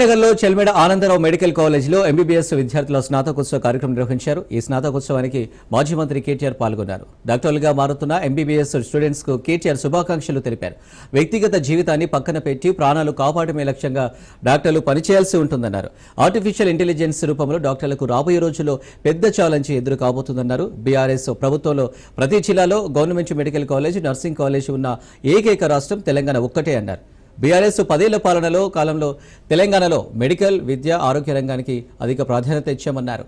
నగర్లో చెల్మెడ ఆనందరావు మెడికల్ కాలేజీలో ఎంబీబీఎస్ విద్యార్థుల స్నాతకోత్సవ కార్యక్రమం నిర్వహించారు. ఈ స్నాతకోత్సవానికి మాజీ మంత్రి కేటీఆర్ పాల్గొన్నారు. డాక్టర్లుగా మారుతున్న ఎంబీబీఎస్ స్టూడెంట్స్కు కేటీఆర్ శుభాకాంక్షలు తెలిపారు. వ్యక్తిగత జీవితాన్ని పక్కన పెట్టి ప్రాణాలు కాపాడమే లక్ష్యంగా డాక్టర్లు పనిచేయాల్సి ఉంటుందన్నారు. ఆర్టిఫిషియల్ ఇంటెలిజెన్స్ రూపంలో డాక్టర్లకు రాబోయే రోజుల్లో పెద్ద ఛాలెంజ్ ఎదురు కాబోతుందన్నారు. బీఆర్ఎస్ ప్రభుత్వంలో ప్రతి జిల్లాలో government medical college nursing college ఉన్న ఏకైక రాష్ట్రం తెలంగాణ ఒక్కటే అన్నారు. బీఆర్ఎస్ పదేళ్ళ పాలనలో కాలంలో తెలంగాణలో మెడికల్ విద్య ఆరోగ్య రంగానికి అధిక ప్రాధాన్యత ఇచ్చామన్నారు.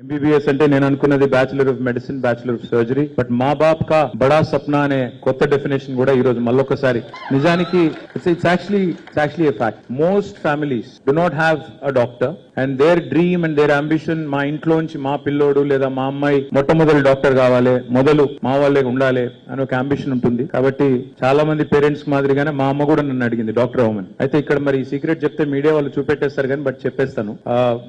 ఎంబీబీఎస్ అంటే నేను అనుకున్నది bachelor of medicine bachelor of surgery but మా బాప్ కా బడా సప్నా అనే కొత్త డెఫినేషన్ కూడా ఈ రోజు మళ్ళొకసారి నిజానికి it's it's actually it's actually a fact most families do not have a doctor and their dream and their ambition మా ఇంట్లోంచి మా పిల్లోడు లేదా మా అమ్మాయి మొట్టమొదటి డాక్టర్ కావాలి మొదలు మా వాళ్ళే ఉండాలి అని ఒక అంబిషన్ ఉంటుంది. కాబట్టి చాలా మంది పేరెంట్స్ మాదిరిగానే మా అమ్మ కూడా నన్ను అడిగింది డాక్టర్ అవ్వమని అయితే ఇక్కడ మరి సీక్రెట్ చెప్తే మీడియా వాళ్ళు చూపెట్టేస్తారు కానీ బట్ చెప్పేస్తాను.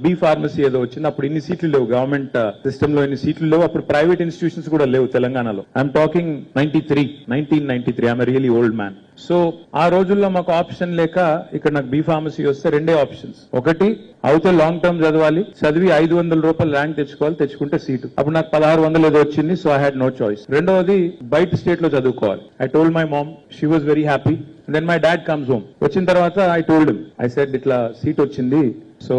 బి ఫార్మసీ ఏదో వచ్చింది అప్పుడు ఇన్ని సీట్లు లేవు గవర్నమెంట్ సిస్టమ్లో ఎన్ని సీట్లు లేవు అప్పుడు ప్రైవేట్ ఇన్స్టిట్యూషన్స్ కూడా లేవు తెలంగాణలో. I'm talking ninety three nineteen ninety three I'm really old man so ఆ రోజుల్లో మాకు ఆప్షన్ లేక ఇక్కడ నాకు బి ఫార్మసీ వస్తే రెండే ఆప్షన్స్. ఒకటి అవుతే లాంగ్ టర్మ్ చదవాలి చదివి ఐదు వందల రూపాయలు ర్యాంక్ తెచ్చుకోవాలి తెచ్చుకుంటే సీటు. అప్పుడు నాకు పదహారు వందలు ఏదో వచ్చింది so I had no choice రెండవది బయట స్టేట్లో చదువుకోవాలి. I told my mom she was very happy then my dad comes home వచ్చిన తర్వాత ఐ టోల్డ్ ఐ సెడ్ ఇట్లా సీట్ వచ్చింది సో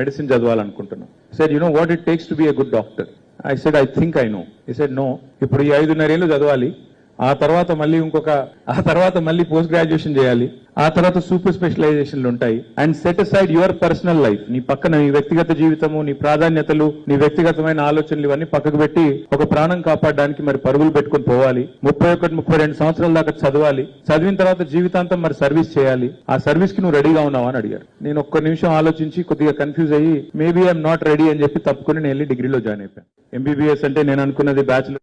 మెడిసిన్ చదవాలనుకుంటున్నాను. Said you know what it takes to be a good doctor I said I think I know I said no ఇప్పుడు ఈ ఐదున్నరేళ్ళు చదవాలి. ఆ తర్వాత మళ్ళీ ఇంకొక ఆ తర్వాత మళ్ళీ పోస్ట్ గ్రాడ్యుయేషన్ చేయాలి. ఆ తర్వాత సూపర్ స్పెషలైజేషన్లు ఉంటాయి. And set aside your personal life నీ పక్కన నీ వ్యక్తిగత జీవితము నీ ప్రాధాన్యతలు నీ వ్యక్తిగతమైన ఆలోచనలు ఇవన్నీ పక్కకు పెట్టి ఒక ప్రాణం కాపాడడానికి మరి పరుగులు పెట్టుకొని పోవాలి. ముప్పై ఒకటి ముప్పై రెండు సంవత్సరాల దాకా చదవాలి. చదివిన తర్వాత జీవితాంతం మరి సర్వీస్ చేయాలి. ఆ సర్వీస్కి నువ్వు రెడీగా ఉన్నావా అని అడిగారు. నేను ఒక్క నిమిషం ఆలోచించి కొద్దిగా కన్ఫ్యూజ్ అయ్యి మేబీ ఐఎమ్ నాట్ రెడీ అని చెప్పి తప్పుకొని నేను వెళ్ళి డిగ్రీలో జాయిన్ అయిపోయాను. ఎంబీబీఎస్ అంటే నేను అనుకున్నది బ్యాచులర్